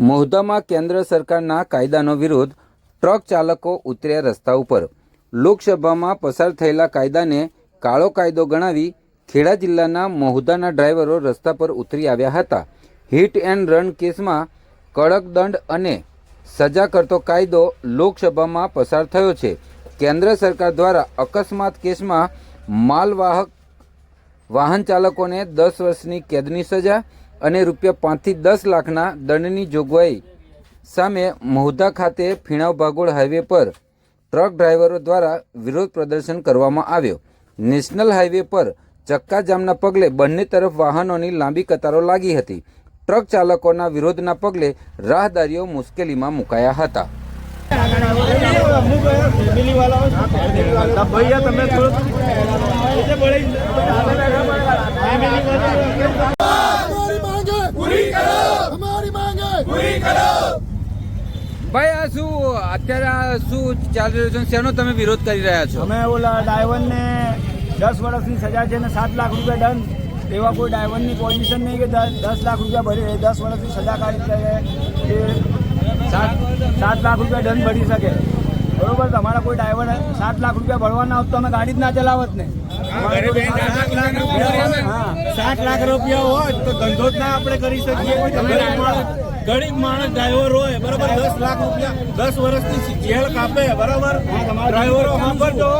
મહુધામાં કેન્દ્ર સરકારના કાયદાનો વિરોધ, ટ્રક ચાલકો ઉતર્યા રસ્તા ઉપર. લોકસભામાં પસાર થયેલા કાયદાને કાળો કાયદો ગણાવી ખેડા જિલ્લાના મહુધાના ડ્રાઈવરો રસ્તા પર ઉતરી આવ્યા હતા. હિટ એન્ડ રન કેસમાં કડક દંડ અને સજા કરતો કાયદો લોકસભામાં પસાર થયો છે. કેન્દ્ર સરકાર દ્વારા અકસ્માત કેસમાં માલવાહક વાહન ચાલકોને દસ વર્ષની કેદની સજા અને રૂપિયા પાંચથી દસ લાખના દંડની જોગવાઈ સામે મહુધા ખાતે ફીણાવ ભાગોળ હાઈવે પર ટ્રક ડ્રાઈવરો દ્વારા વિરોધ પ્રદર્શન કરવામાં આવ્યો. નેશનલ હાઈવે પર ચક્કાજામના પગલે બંને તરફ વાહનોની લાંબી કતારો લાગી હતી. ટ્રક ચાલકોના વિરોધના પગલે રાહદારીઓ મુશ્કેલીમાં મુકાયા હતા. ભાઈ, આ શું, અત્યારે આ શું ચાલી રહ્યું છે શેનો તમે વિરોધ કરી રહ્યા છો? અમે ઓલા ડ્રાઈવરને દસ વર્ષની સજા છે ને સાત લાખ રૂપિયા દંડ. એવા કોઈ ડ્રાઈવરની પોઝિશન નહીં કે દસ લાખ રૂપિયા ભરી દસ વર્ષની સજા કાઢી શકે સાત લાખ રૂપિયા દંડ ભરી શકે. બરોબર, તમારા કોઈ ડ્રાઈવર સાત લાખ રૂપિયા ભરવાના હોત તો અમે ગાડી જ ના ચલાવત ને. સાત લાખ રૂપિયા હોય તો ધંધો જ ના આપણે કરી શકીએ. ગરીબ માણસ ડ્રાઈવર હોય બરાબર દસ લાખ રૂપિયા દસ વર્ષની જેલ કાપે બરાબર? ડ્રાઈવરો સાંભળજો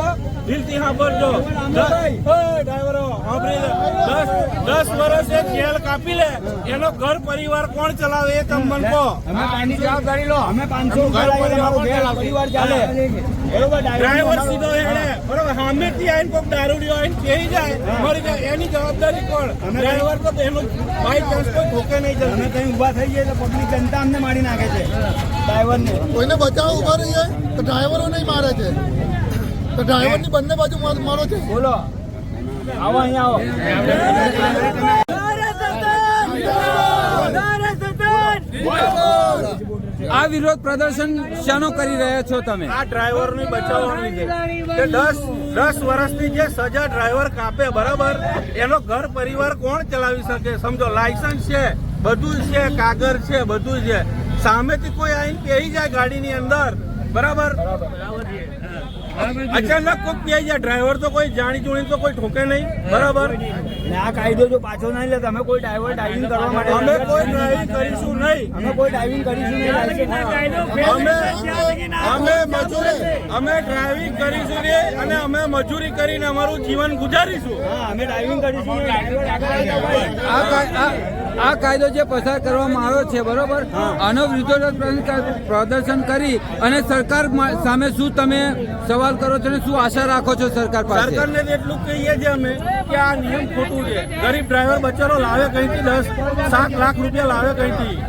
દિલથી સાંભળજો. ડ્રાઈવરો. દસ દસ વર્ષે જેલ કાપી લે. એનો ઘર પરિવાર કોણ ચલાવે એ તમે મને કહો. જવાબદારી લો. અમે પાંચસો ઘર પરિવાર કોણ ચલાવે? પરિવાર ચાલે. બરોબર ડ્રાઈવર સીધો એને. બરોબર સામે થી આવીને કોઈક દારૂડિયો આવીને કહી જાય. મરી જાય. એની જવાબદારી કોણ? ડ્રાઈવર તો એનો બાય ચાન્સ કોઈ ઠોકે નહીં અમે કઈ ઊભા થઈ જાય તો પબ્લિક જનતા અમને મારી નાખે છે ડ્રાઈવરને. કોઈને બચાવ ઊભા જાય તો ડ્રાઈવરો નહીં મારે છે. તો ડ્રાઈવરની બંને બાજુ માર- મારો છે. બોલો. આવો અહીંયા આવો. આ વિરોધ પ્રદર્શન શાનો કરી રહ્યા છો તમે? આ ડ્રાઈવરની બચાવવાની છે. કે દસ દસ વર્ષની જે સજા ડ્રાઈવર કાપે બરાબર? એનો ઘર પરિવાર કોણ ચલાવી શકે? સમજો લાયસન્સ છે બધું છે કાગળ છે બધું છે. સામેથી કોઈ આવીને કહી જાય ગાડીની અંદર. બરાબર? અચાનક કોઈ પીઆઈ જાય ડ્રાઈવર તો કોઈ જાણી જોણી તો કોઈ ઠોકે નહીં. બરાબર? ને આ કાયદો જો પાછો નહીં લે તમે કોઈ ડ્રાઈવર ડ્રાઇવિંગ કરવા માટે અમે કોઈ ડ્રાઈવિંગ કરીશું નહીં. અમે કોઈ ડ્રાઇવિંગ કરીશું નહીં. અમે અમે મજૂરી અમે ડ્રાઇવિંગ કરીશું રે અને અમે મજૂરી કરીને અમારું જીવન ગુજારીશું. અમે ડ્રાઇવિંગ કરીશું. આ આ- આ કાયદો જે પસાર કરવામાં આવ્યો છે બરોબર? આનો વિરોધ પ્રદર્શન- કરી અને સરકાર સામે શું તમે સવાલ કરો છો અને શું આશા રાખો છો સરકાર પાસે? સરકારને તો એટલું કહીએ છીએ અમે કે આ નિયમ ખોટું છે. ગરીબ ડ્રાઈવર બચારો લાવે કઈથી? દસ સાત લાખ રૂપિયા લાવે કઈથી?